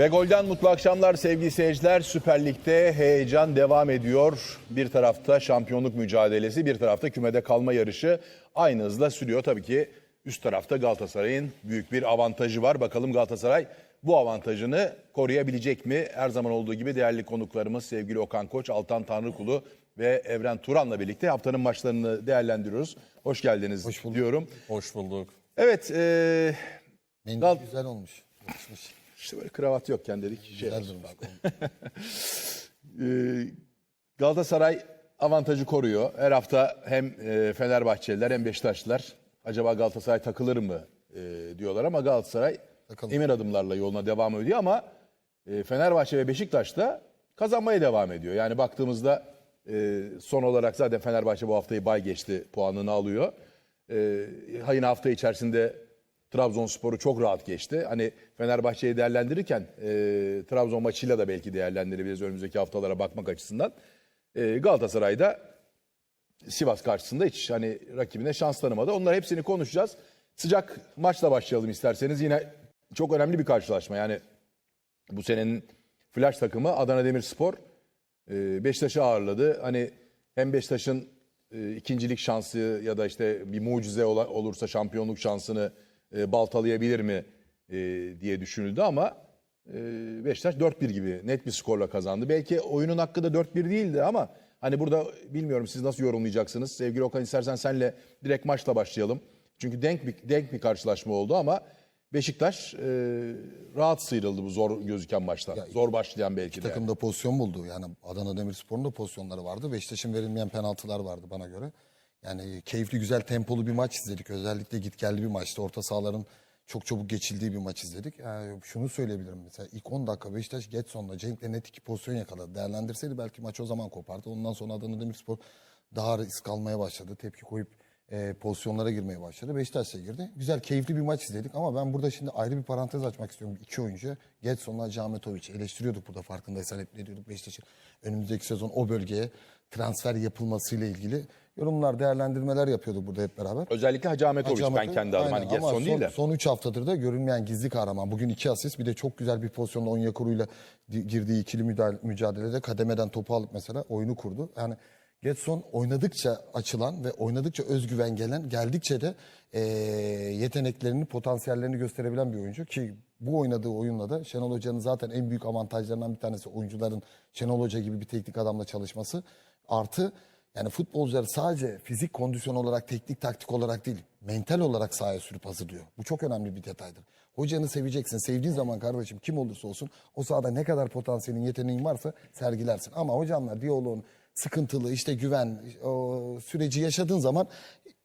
Ve golden mutlu akşamlar sevgili seyirciler. Süper Lig'de heyecan devam ediyor. Bir tarafta şampiyonluk mücadelesi, bir tarafta kümede kalma yarışı aynı hızla sürüyor. Tabii ki üst tarafta Galatasaray'ın büyük bir avantajı var. Bakalım Galatasaray bu avantajını koruyabilecek mi? Her zaman olduğu gibi değerli konuklarımız sevgili Okan Koç, Altan Tanrıkulu ve Evren Turan'la birlikte haftanın maçlarını değerlendiriyoruz. Hoş geldiniz Hoş bulduk. diyorum. Hoş bulduk. Evet, e, Mendil Gal- güzel olmuş. Yakışmış. İşte böyle kravat yokken dedik. Şey durmuş. Ee, Galatasaray avantajı koruyor. Her hafta hem e, Fenerbahçeliler hem Beşiktaşlılar acaba Galatasaray takılır mı e, diyorlar ama Galatasaray Takılır. emir adımlarla yoluna devam ediyor ama e, Fenerbahçe ve Beşiktaş da kazanmaya devam ediyor. Yani baktığımızda e, son olarak zaten Fenerbahçe bu haftayı bay geçti puanını alıyor. E, yine hafta içerisinde Trabzonspor'u çok rahat geçti. Hani Fenerbahçe'yi değerlendirirken e, Trabzon maçıyla da belki değerlendirebiliriz önümüzdeki haftalara bakmak açısından. E, Galatasaray'da Sivas karşısında hiç hani rakibine şans tanımadı. Onlar hepsini konuşacağız. Sıcak maçla başlayalım isterseniz. Yine çok önemli bir karşılaşma. Yani bu senenin flash takımı Adana Demirspor e, Beşiktaş'ı ağırladı. Hani hem Beşiktaş'ın e, ikincilik şansı ya da işte bir mucize olursa şampiyonluk şansını e, baltalayabilir mi e, diye düşünüldü ama e, Beşiktaş 4-1 gibi net bir skorla kazandı. Belki oyunun hakkı da 4-1 değildi ama hani burada bilmiyorum siz nasıl yorumlayacaksınız. Sevgili Okan istersen senle direkt maçla başlayalım. Çünkü denk bir, denk bir karşılaşma oldu ama Beşiktaş e, rahat sıyrıldı bu zor gözüken maçtan. zor başlayan belki de. Takım da pozisyon buldu. Yani Adana Demirspor'un da pozisyonları vardı. Beşiktaş'ın verilmeyen penaltılar vardı bana göre. Yani keyifli, güzel, tempolu bir maç izledik. Özellikle gitgelli bir maçtı. Orta sahaların çok çabuk geçildiği bir maç izledik. Yani şunu söyleyebilirim mesela ilk 10 dakika Beşiktaş Getson'la Cenk'le net iki pozisyon yakaladı. Değerlendirseydi belki maç o zaman kopardı. Ondan sonra Adana Demirspor daha risk almaya başladı. Tepki koyup e, pozisyonlara girmeye başladı. Beşiktaş'a girdi. Güzel, keyifli bir maç izledik ama ben burada şimdi ayrı bir parantez açmak istiyorum. İki oyuncu. Getson'la Cametovic eleştiriyorduk burada farkındaysan hep ne diyorduk Beşiktaş'ın önümüzdeki sezon o bölgeye transfer yapılmasıyla ilgili yorumlar, değerlendirmeler yapıyorduk burada hep beraber. Özellikle Hacı Ahmetoviç ben Ahmetoviç, kendi adıma hani. Ama Gerson değil son, de. Son 3 haftadır da görünmeyen gizli kahraman. Bugün iki asist bir de çok güzel bir pozisyonda Onyekuru'yla di- girdiği ikili mücadelede kademeden topu alıp mesela oyunu kurdu. Yani Getson oynadıkça açılan ve oynadıkça özgüven gelen, geldikçe de eee, yeteneklerini, potansiyellerini gösterebilen bir oyuncu ki bu oynadığı oyunla da Şenol Hoca'nın zaten en büyük avantajlarından bir tanesi oyuncuların Şenol Hoca gibi bir teknik adamla çalışması. Artı yani futbolcular sadece fizik kondisyon olarak, teknik taktik olarak değil, mental olarak sahaya sürüp hazırlıyor. Bu çok önemli bir detaydır. Hocanı seveceksin. Sevdiğin zaman kardeşim kim olursa olsun o sahada ne kadar potansiyelin, yeteneğin varsa sergilersin. Ama hocamlar diyaloğun sıkıntılı, işte güven o süreci yaşadığın zaman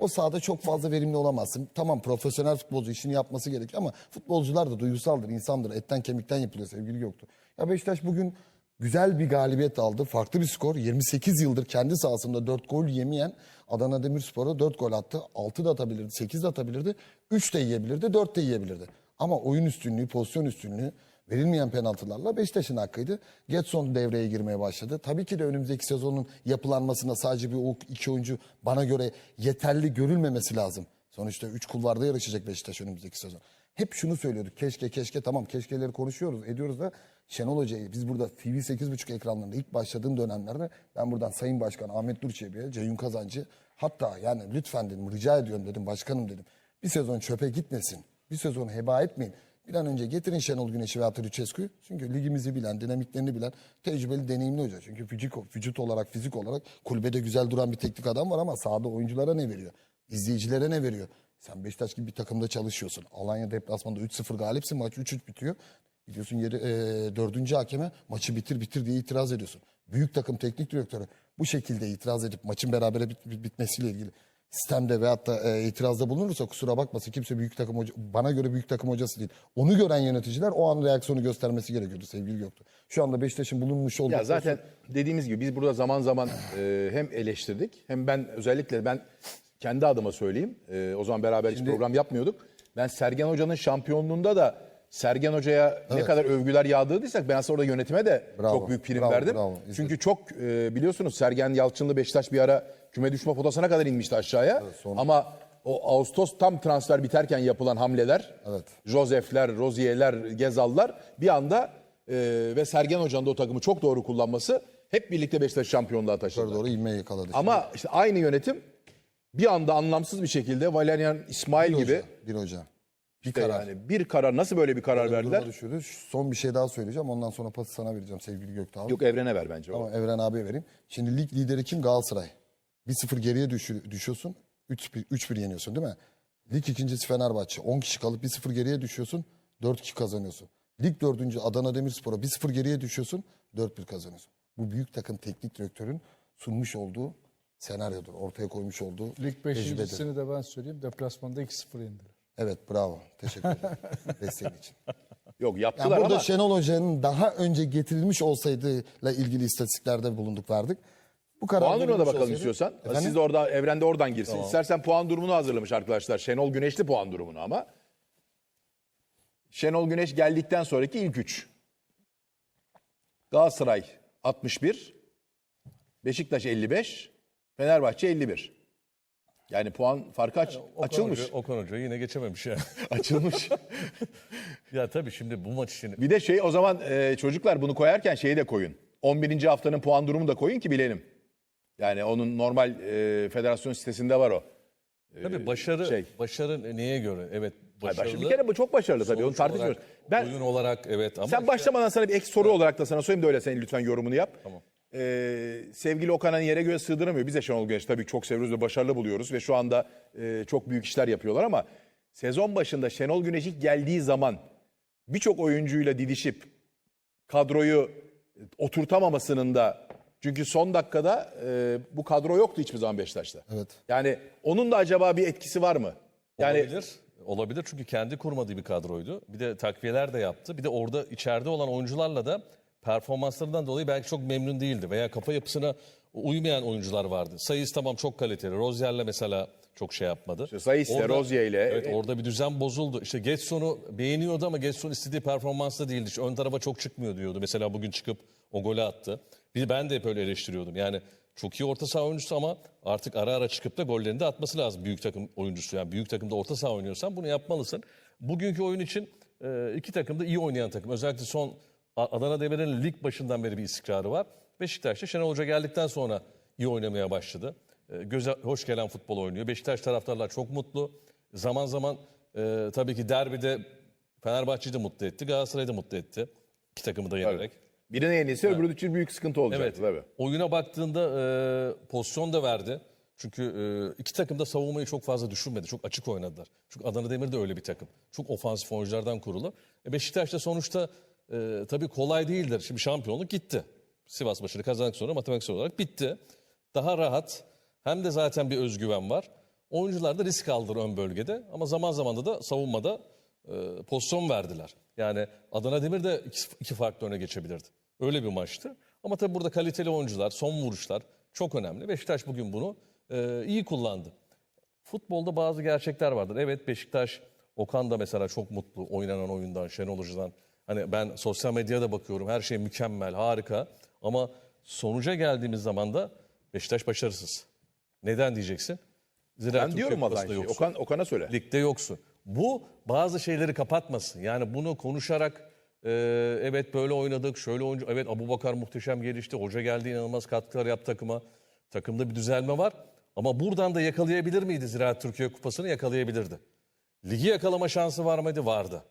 o sahada çok fazla verimli olamazsın. Tamam profesyonel futbolcu işini yapması gerekiyor ama futbolcular da duygusaldır, insandır. Etten kemikten yapılıyor sevgili yoktu. Ya Beşiktaş bugün güzel bir galibiyet aldı. Farklı bir skor. 28 yıldır kendi sahasında 4 gol yemeyen Adana Demirspor'a 4 gol attı. 6 da atabilirdi, 8 de atabilirdi, 3 de yiyebilirdi, 4 de yiyebilirdi. Ama oyun üstünlüğü, pozisyon üstünlüğü verilmeyen penaltılarla Beşiktaş'ın hakkıydı. Getson devreye girmeye başladı. Tabii ki de önümüzdeki sezonun yapılanmasında sadece bir o iki oyuncu bana göre yeterli görülmemesi lazım. Sonuçta 3 kulvarda yarışacak Beşiktaş önümüzdeki sezon. Hep şunu söylüyorduk. Keşke keşke tamam keşkeleri konuşuyoruz ediyoruz da Şenol Hoca'yı biz burada TV 8.5 ekranlarında ilk başladığım dönemlerde ben buradan Sayın Başkan Ahmet Nur Çebi'ye, Ceyhun Kazancı hatta yani lütfen dedim rica ediyorum dedim başkanım dedim. Bir sezon çöpe gitmesin. Bir sezon heba etmeyin. Bir an önce getirin Şenol Güneş'i ve Atı Lucescu'yu. Çünkü ligimizi bilen, dinamiklerini bilen, tecrübeli, deneyimli hoca. Çünkü vücut, vücut olarak, fizik olarak kulübede güzel duran bir teknik adam var ama sahada oyunculara ne veriyor? İzleyicilere ne veriyor? Sen Beşiktaş gibi bir takımda çalışıyorsun. Alanya deplasmanda 3-0 galipsin. Maç 3-3 bitiyor. Gidiyorsun yeri, e, dördüncü hakeme maçı bitir bitir diye itiraz ediyorsun. Büyük takım teknik direktörü bu şekilde itiraz edip maçın berabere bit, bit- bitmesiyle ilgili sistemde veyahut da e, itirazda bulunursa kusura bakmasın kimse büyük takım hoca, bana göre büyük takım hocası değil. Onu gören yöneticiler o an reaksiyonu göstermesi gerekiyordu sevgili yoktu. Şu anda Beşiktaş'ın bulunmuş olduğu Ya zaten dediğimiz gibi biz burada zaman zaman e, hem eleştirdik hem ben özellikle ben kendi adıma söyleyeyim. E, o zaman beraber hiç program yapmıyorduk. Ben Sergen Hoca'nın şampiyonluğunda da Sergen Hoca'ya ne kadar övgüler yağdırdıysak ben aslında orada yönetime de Bravo, çok büyük prim bravo, verdim. bravo. İzledim. Çünkü çok e, biliyorsunuz Sergen Yalçınlı Beşiktaş bir ara küme düşme potasına kadar inmişti aşağıya. Ama o Ağustos tam transfer biterken yapılan hamleler, Evet. Josef'ler, Rozier'ler, Gezal'lar bir anda e, ve Sergen Hoca'nın da o takımı çok doğru kullanması hep birlikte Beşiktaş şampiyonluğa taşıdı. Doğru doğru ilmeği yakaladı. Ama işte aynı yönetim bir anda anlamsız bir şekilde Valerian İsmail bir gibi hoca, bir hoca. Bir işte karar. yani bir karar nasıl böyle bir karar verdiler? Düşürdü. Son bir şey daha söyleyeceğim. Ondan sonra pası sana vereceğim sevgili abi. Yok evrene ver bence. Tamam Evren abiye vereyim. Şimdi lig lideri kim? Galatasaray. 1-0 geriye düşü- düşüyorsun. 3-1 3-1 yeniyorsun değil mi? Lig ikincisi Fenerbahçe. 10 kişi kalıp 1-0 geriye düşüyorsun. 4-2 kazanıyorsun. Lig dördüncü Adana Demirspor'a 1-0 geriye düşüyorsun. 4-1 kazanıyorsun. Bu büyük takım teknik direktörün sunmuş olduğu senaryodur. Ortaya koymuş olduğu Lig tecrübedir. beşincisini de ben söyleyeyim. Deplasmanda 2-0 indiler. Evet bravo. Teşekkür ederim desteğin için. Yok Yani yaptılar burada ama Şenol Hoca'nın daha önce getirilmiş olsaydı ile ilgili istatistiklerde bulunduk verdik. Bu karar puan durumuna verilmiş bakalım olsaydı- istiyorsan. Efendim? Siz de orada evrende oradan girsin. İstersen puan durumunu hazırlamış arkadaşlar. Şenol Güneşli puan durumunu ama. Şenol Güneş geldikten sonraki ilk üç. Galatasaray 61, Beşiktaş 55, Fenerbahçe 51. Yani puan farkı aç- Okan açılmış. Hoca, Okan Hoca yine geçememiş ya. Açılmış. ya tabii şimdi bu maç için Bir de şey o zaman e, çocuklar bunu koyarken şeyi de koyun. 11. haftanın puan durumu da koyun ki bilelim. Yani onun normal e, federasyon sitesinde var o. tabii başarı şey. başarı neye göre? Evet Hayır, başarılı. baş- bir kere bu çok başarılı tabii onu tartışmıyoruz. Ben oyun olarak evet ama sen işte- başlamadan sana bir ek soru olarak da sana sorayım da öyle senin lütfen yorumunu yap. Tamam. Ee, sevgili Okan'ın yere göre sığdıramıyor. Biz de Şenol Güneş'i tabii çok seviyoruz ve başarılı buluyoruz ve şu anda e, çok büyük işler yapıyorlar ama sezon başında Şenol Güneş ilk geldiği zaman birçok oyuncuyla didişip kadroyu oturtamamasının da çünkü son dakikada e, bu kadro yoktu hiçbir zaman Beşiktaş'ta. Evet. Yani onun da acaba bir etkisi var mı? Yani olabilir. Olabilir çünkü kendi kurmadığı bir kadroydu. Bir de takviyeler de yaptı. Bir de orada içeride olan oyuncularla da performanslarından dolayı belki çok memnun değildi. Veya kafa yapısına uymayan oyuncular vardı. Sayıs tamam çok kaliteli. Rozier'le mesela çok şey yapmadı. İşte Sayıs'le, Orada- Rozier'le- Evet orada bir düzen bozuldu. İşte Getson'u beğeniyordu ama Getson istediği performansta değildi. İşte ön tarafa çok çıkmıyor diyordu. Mesela bugün çıkıp o golü attı. Bir ben de hep öyle eleştiriyordum. Yani çok iyi orta saha oyuncusu ama artık ara ara çıkıp da gollerini de atması lazım büyük takım oyuncusu. Yani büyük takımda orta saha oynuyorsan bunu yapmalısın. Bugünkü oyun için e, iki takım da iyi oynayan takım. Özellikle son Adana Demir'in lig başından beri bir istikrarı var. Beşiktaş'ta Şenol Hoca geldikten sonra iyi oynamaya başladı. E, Göze hoş gelen futbol oynuyor. Beşiktaş taraftarlar çok mutlu. Zaman zaman e, tabii ki derbide Fenerbahçe'yi de mutlu etti. Galatasaray'ı da mutlu etti. İki takımı da yenerek. birine yenilse öbürü için büyük sıkıntı olacaktı Evet. tabii. Oyuna baktığında e, pozisyon da verdi. Çünkü e, iki takım da savunmayı çok fazla düşünmedi. Çok açık oynadılar. Çünkü Adana Demir de öyle bir takım. Çok ofansif oyunculardan kurulu. E, Beşiktaş da sonuçta e, tabii kolay değildir. Şimdi şampiyonluk gitti. Sivas maçını kazandık sonra matematiksel olarak bitti. Daha rahat. Hem de zaten bir özgüven var. Oyuncular da risk aldılar ön bölgede. Ama zaman zaman da savunmada e, pozisyon verdiler. Yani Adana Demir de iki, iki farklı öne geçebilirdi. Öyle bir maçtı. Ama tabii burada kaliteli oyuncular, son vuruşlar çok önemli. Beşiktaş bugün bunu e, iyi kullandı. Futbolda bazı gerçekler vardır. Evet Beşiktaş, Okan da mesela çok mutlu oynanan oyundan, Şenol Hoca'dan. Hani ben sosyal medyada bakıyorum her şey mükemmel, harika. Ama sonuca geldiğimiz zaman da Beşiktaş başarısız. Neden diyeceksin? Zira Ben diyorum şeyi. yoksun. Okan, Okan'a söyle. Ligde yoksun. Bu bazı şeyleri kapatmasın. Yani bunu konuşarak e, evet böyle oynadık, şöyle oyuncu, evet Abu Bakar muhteşem gelişti, hoca geldi inanılmaz katkılar yaptı takıma. Takımda bir düzelme var. Ama buradan da yakalayabilir miydi Ziraat Türkiye Kupası'nı? Yakalayabilirdi. Ligi yakalama şansı var mıydı? Vardı.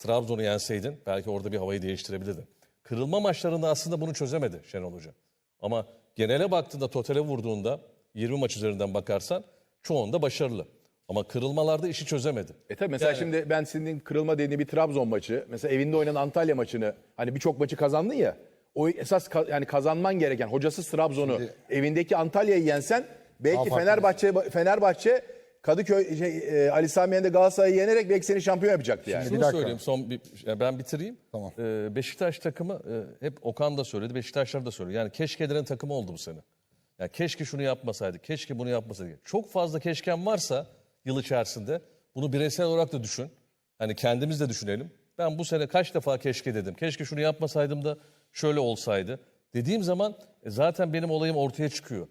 Trabzon'u yenseydin belki orada bir havayı değiştirebilirdin. Kırılma maçlarında aslında bunu çözemedi Şenol Hoca. Ama genele baktığında, totale vurduğunda 20 maç üzerinden bakarsan çoğunda başarılı. Ama kırılmalarda işi çözemedi. E tabii mesela Yani- şimdi ben senin kırılma dediğin bir Trabzon maçı, mesela evinde oynanan Antalya maçını hani birçok maçı kazandın ya. O esas ka- yani kazanman gereken hocasız Trabzon'u evindeki Antalya'yı yensen belki farklı Fenerbahçe Fenerbahçe Kadıköy şey, e, Ali Sami Yen'de Galatasaray'ı yenerek belki seni şampiyon yapacaktı yani. Şunu dakika. söyleyeyim son bir yani ben bitireyim. Tamam. Ee, Beşiktaş takımı e, hep Okan da söyledi, Beşiktaşlar da söyledi. Yani keşkelerin takımı oldu bu sene. Ya keşke şunu yapmasaydık, keşke bunu yapmasaydık. Çok fazla keşken varsa yıl içerisinde bunu bireysel olarak da düşün. Hani kendimiz de düşünelim. Ben bu sene kaç defa keşke dedim. Keşke şunu yapmasaydım da şöyle olsaydı. Dediğim zaman e, zaten benim olayım ortaya çıkıyor.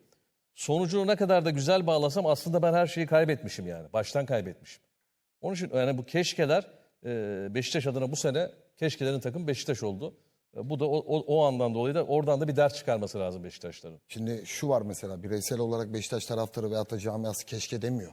Sonucunu ne kadar da güzel bağlasam aslında ben her şeyi kaybetmişim yani. Baştan kaybetmişim. Onun için yani bu keşkeler e, Beşiktaş adına bu sene keşkelerin takım Beşiktaş oldu. E, Bu da o, o, o andan dolayı da oradan da bir ders çıkarması lazım Beşiktaşların. Şimdi şu var mesela bireysel olarak Beşiktaş taraftarı veyahut da camiası keşke demiyor.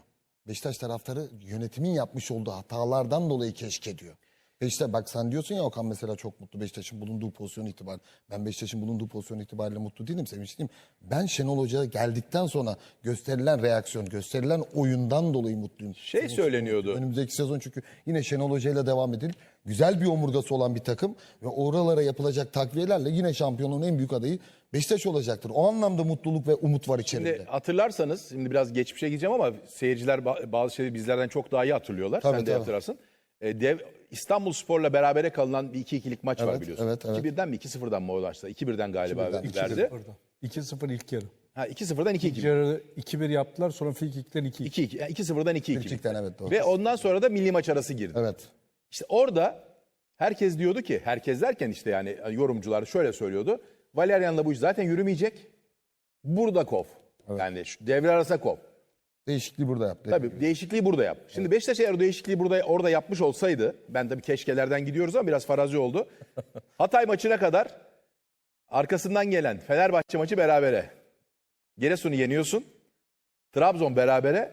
Beşiktaş taraftarı yönetimin yapmış olduğu hatalardan dolayı keşke diyor. Beşiktaş bak sen diyorsun ya Okan mesela çok mutlu Beşiktaş'ın bulunduğu pozisyon itibariyle. Ben Beşiktaş'ın bulunduğu pozisyon itibariyle mutlu değilim, sevinçli değilim. Ben Şenol Hoca'ya geldikten sonra gösterilen reaksiyon, gösterilen oyundan dolayı mutluyum. Şey Sevinçli söyleniyordu. Önümüzdeki sezon çünkü yine Şenol Hoca ile devam edilip güzel bir omurgası olan bir takım ve oralara yapılacak takviyelerle yine şampiyonluğun en büyük adayı Beşiktaş olacaktır. O anlamda mutluluk ve umut var içeride. Şimdi hatırlarsanız şimdi biraz geçmişe gideceğim ama seyirciler ba- bazı şeyleri bizlerden çok daha iyi hatırlıyorlar. Tabii, Sen de tabii. hatırlarsın. E, dev İstanbul Spor'la berabere kalınan bir 2-2'lik maç var Evet, biliyorsun. evet, evet. 2-1'den mi 2-0'dan mı o maçta? 2-1'den galiba 2-1'den, verdi. 2-0 ilk yarı. Ha 2-0'dan 2-2. İlk yarı 2-1 yaptılar sonra free kick'ten 2-2. 2-2. Yani 2-0'dan 2-2. Frikikten, evet, doğru. Ve ondan sonra da milli maç arası girdi. Evet. İşte orada herkes diyordu ki, herkes derken işte yani yorumcular şöyle söylüyordu. Valerian'la bu iş zaten yürümeyecek. Burada kov. Yani şu devre arasında kov. Değişikliği burada yaptı. Tabii değişikliği burada yap. Şimdi Beşiktaş eğer o değişikliği burada orada yapmış olsaydı, ben tabii keşkelerden gidiyoruz ama biraz farazi oldu. Hatay maçına kadar arkasından gelen Fenerbahçe maçı berabere. Giresun'u yeniyorsun. Trabzon berabere.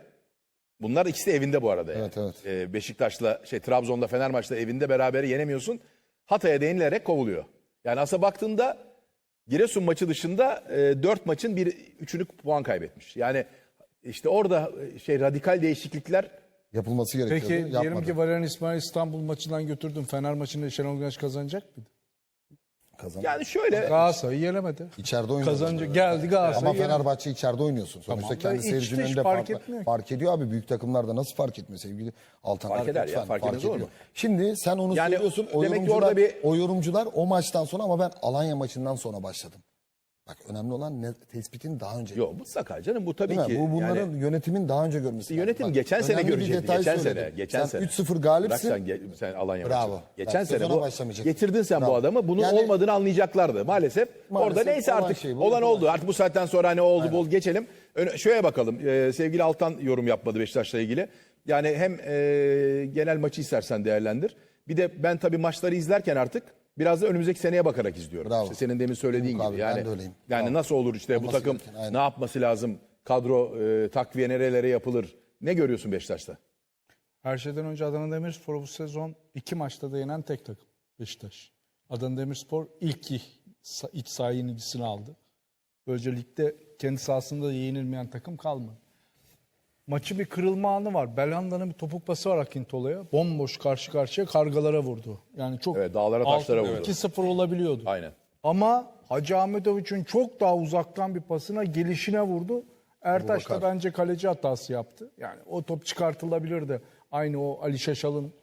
Bunlar ikisi de evinde bu arada. Yani. Evet, evet. Ee, Beşiktaş'la şey Trabzon'da Fenerbahçe'de evinde berabere yenemiyorsun. Hatay'a değinilerek kovuluyor. Yani aslında baktığında Giresun maçı dışında e, 4 maçın bir üçünü puan kaybetmiş. Yani işte orada e, şey radikal değişiklikler Yapılması gerekiyordu. Peki diyelim ki Valerian İsmail İstanbul maçından götürdün. Fener maçını Şenol Güneş kazanacak mıydı? Kazandı. yani şöyle Galatasaray'ı yenemedi. İçeride oynuyor. Kazanacak. Geldi Galatasaray. Ama yenemedi. Fenerbahçe içeride oynuyorsun. Sonuçta Tamam kendi seyircinin önünde fark fark, fark ediyor abi. Büyük takımlarda nasıl fark etmiyor sevgili Altan? Fark eder ya, lütfen, fark etmez olur mu? Şimdi sen onu Yani söylüyorsun. O demek ki yorumcular, orada bir- o yorumcular o maçtan sonra ama ben Alanya maçından sonra başladım. Bak önemli olan ne, tespitin daha önce. yok mutlaka canım bu tabii Değil mi? ki. Bu bunların yani, yönetimin daha önce görmesi. lazım. yönetim Bak, geçen sene görecekti. Geçen söyledim. sene, geçen sen sene. 3-0 Bırak galipsin. sen, ge- sen Alanya Bravo. maçı. Geçen sene bu getirdin sen bu Bravo. adamı. Bunun Yani- olmadığını anlayacaklardı maalesef. Maalesef Orada neyse artık şey bu, olan bu oldu. Artık bu saatten sonra hani oldu bol geçelim. Ön- şöyle bakalım. Ee, sevgili Altan yorum yapmadı Beşiktaş'la ilgili. Yani hem e, genel maçı istersen değerlendir. Bir de ben tabii maçları izlerken artık biraz da önümüzdeki seneye bakarak izliyorum. Bravo. İşte senin demin söylediğin Yok gibi. abi, ben Yani de öyleyim. yani Bravo. nasıl olur işte bu Olması takım gereken, aynen. ne yapması lazım? Kadro e, takviye nerelere yapılır? Ne görüyorsun Beşiktaş'ta? Her şeyden önce Adana Demirspor bu sezon iki maçta da yenen tek takım Beşiktaş. Adana Demirspor ilk iç saha yenilgisini aldı. Böylece ligde kendi sahasında da yenilmeyen takım kalmadı. Maçı bir kırılma anı var. Belhanda'nın bir topuk pası var Akintola'ya. Bomboş karşı karşıya kargalara vurdu. Yani çok Evet, dağlara, taşlara vurdu. 2-0 olabiliyordu. Aynen. Ama Hacı Ahmetoviç'in çok daha uzaktan bir pasına gelişine vurdu. Ertaş da bence kaleci hatası yaptı. Yani o top çıkartılabilirdi. Aynı o Ali Şaşal'ın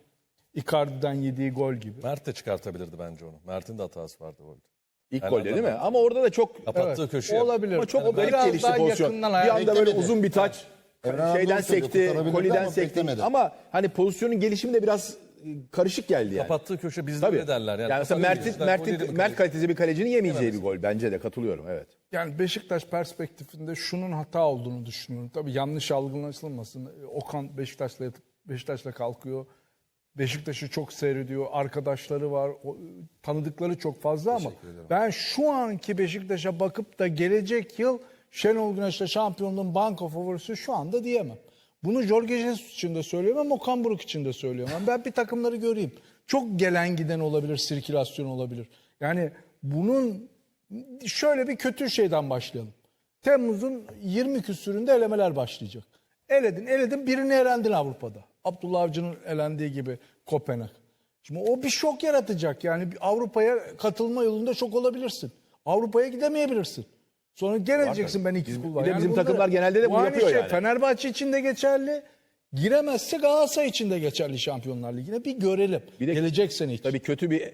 Icardi'den yediği gol gibi. Mert de çıkartabilirdi bence onu. Mert'in de hatası vardı orada. İlk golde değil mi? Ama orada da çok Kapattığı köşeye. Olabilir. Ama çok o garip Biraz gelişti daha pozisyon. yakından Bir anda böyle Beklemedi. uzun bir taç. Abi şeyden sekti, koliden sekti. beklemedi. Ama hani pozisyonun gelişimi de biraz e, karışık geldi yani. Kapattığı köşe bizde Tabii. derler. Yani, Yani, mesela mi Mert kaleci? kalitesi bir kalecinin yemeyeceği bir gol. Bence de katılıyorum evet. Yani Beşiktaş perspektifinde şunun hata olduğunu düşünüyorum. Tabii yanlış algılanılmasın. Okan Beşiktaş'la yatıp Beşiktaş'la kalkıyor. Beşiktaş'ı çok seyrediyor. Arkadaşları var. o- tanıdıkları çok fazla ama ben şu anki Beşiktaş'a bakıp da gelecek yıl Şenol Güneş'le şampiyonluğun banko favorisi şu anda diyemem. Bunu Jorge Jesus için de söylüyorum Okan Buruk için de söylüyorum. Ben bir takımları göreyim. Çok gelen giden olabilir, sirkülasyon olabilir. Yani bunun şöyle bir kötü şeyden başlayalım. Temmuz'un 20 küsüründe elemeler başlayacak. Eledin, eledin birini elendin Avrupa'da. Abdullah Avcı'nın elendiği gibi Kopenhag. Şimdi o bir şok yaratacak. Yani Avrupa'ya katılma yolunda şok olabilirsin. Avrupa'ya gidemeyebilirsin. Sonra geleceksin ben iki kulvar. Bir de bizim takımlar genelde de bu aynı yapıyor şey yani. Fenerbahçe için de geçerli. Giremezse Galatasaray için de geçerli Şampiyonlar Ligi'ne. Bir görelim. Bir de- Gelecek sene için. Tabii kötü bir